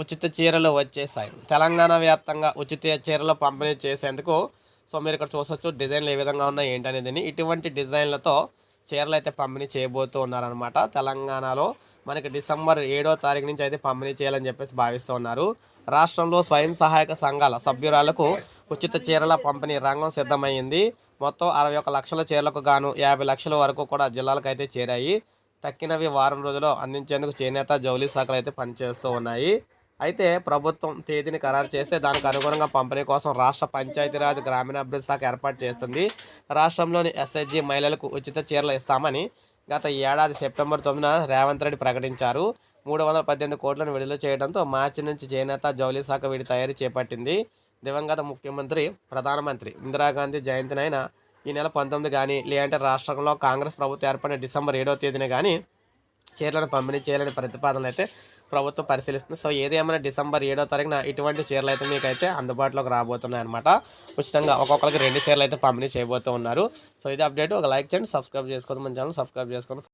ఉచిత చీరలు వచ్చేసాయి. తెలంగాణ వ్యాప్తంగా ఉచిత చీరలు పంపిణీ చేసేందుకు సో మీరు ఇక్కడ చూసొచ్చు డిజైన్లు ఏ విధంగా ఉన్నాయి ఏంటనేది ఇటువంటి డిజైన్లతో చీరలు అయితే పంపిణీ చేయబోతూ ఉన్నారనమాట తెలంగాణలో మనకి డిసెంబర్ ఏడో తారీఖు నుంచి అయితే పంపిణీ చేయాలని చెప్పేసి భావిస్తున్నారు రాష్ట్రంలో స్వయం సహాయక సంఘాల సభ్యురాలకు ఉచిత చీరల పంపిణీ రంగం సిద్ధమైంది. మొత్తం అరవై ఒక లక్షల చీరలకు గాను యాభై లక్షల వరకు కూడా జిల్లాలకు అయితే చేరాయి. తక్కినవి వారం రోజుల్లో అందించేందుకు చేనేత జౌలీ శాఖలు అయితే పనిచేస్తూ ఉన్నాయి. అయితే ప్రభుత్వం తేదీని ఖరారు చేస్తే దానికి అనుగుణంగా పంపిణీ కోసం రాష్ట్ర పంచాయతీరాజ్ గ్రామీణాభివృద్ధి శాఖ ఏర్పాటు చేస్తుంది. రాష్ట్రంలోని ఎస్ఐజి మహిళలకు ఉచిత చీరలు ఇస్తామని గత ఏడాది సెప్టెంబర్ తొమ్మిదిన రేవంత్ రెడ్డి ప్రకటించారు. మూడు వందల పద్దెనిమిది కోట్లను విడుదల చేయడంతో మార్చి నుంచి చేనేత జౌలీ శాఖ వీటి తయారీ చేపట్టింది. దివంగత ముఖ్యమంత్రి ప్రధానమంత్రి ఇందిరాగాంధీ జయంతినైన ఈ నెల పంతొమ్మిది కానీ లేదంటే రాష్ట్రంలో కాంగ్రెస్ ప్రభుత్వం ఏర్పడిన డిసెంబర్ ఏడవ తేదీన కానీ చీరలను పంపిణీ చేయాలని ప్రతిపాదనలు అయితే ప్రభుత్వం పరిశీలిస్తుంది. సో ఏదేమైనా డిసెంబర్ ఏడో తారీఖున ఇటువంటి చీరలు అయితే మీకు అయితే అందుబాటులోకి రాబోతున్నాయి అనమాట ఉచితంగా ఒక్కొక్కరికి రెండు చీరలు అయితే పంపిణీ చేయబోతూ ఉన్నారు. సో ఇది అప్డేట్. ఒక లైక్ చేయండి సబ్స్క్రైబ్ చేసుకోండి. మన ఛానల్ సబ్స్క్రైబ్ చేసుకోండి.